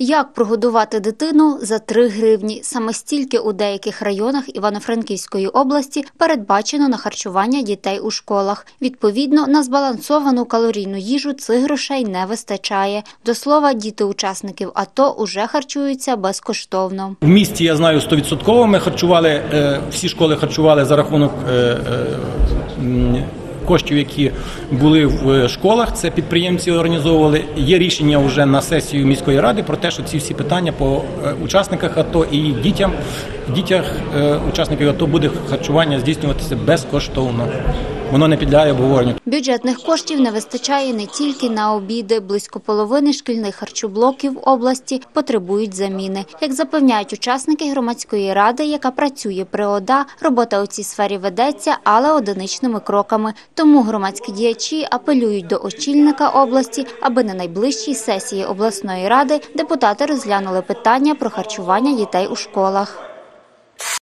Як прогодувати дитину за 3 гривні? Саме стільки у деяких районах Івано-Франківської області передбачено на харчування дітей у школах. Відповідно, на збалансовану калорійну їжу цих грошей не вистачає. До слова, діти учасників АТО уже харчуються безкоштовно. В місті я знаю 100% ми харчували, е, всі школи харчували за рахунок е, е, коштів, які були в школах. Це підприємці організовували. Є рішення вже на сесію міської ради про те, що ці всі питання по е, учасниках АТО і дітям, дітях е, учасників АТО буде харчування здійснюватися безкоштовно. Воно не підлягає обговоренню. Бюджетних коштів не вистачає не тільки на обіди. Близько половини шкільних харчоблоків області потребують заміни. Як запевняють учасники громадської ради, яка працює при ОДА, робота у цій сфері ведеться, але одиничними кроками. Тому громадські діячі апелюють до очільника області, аби на найближчій сесії обласної ради депутати розглянули питання про харчування дітей у школах.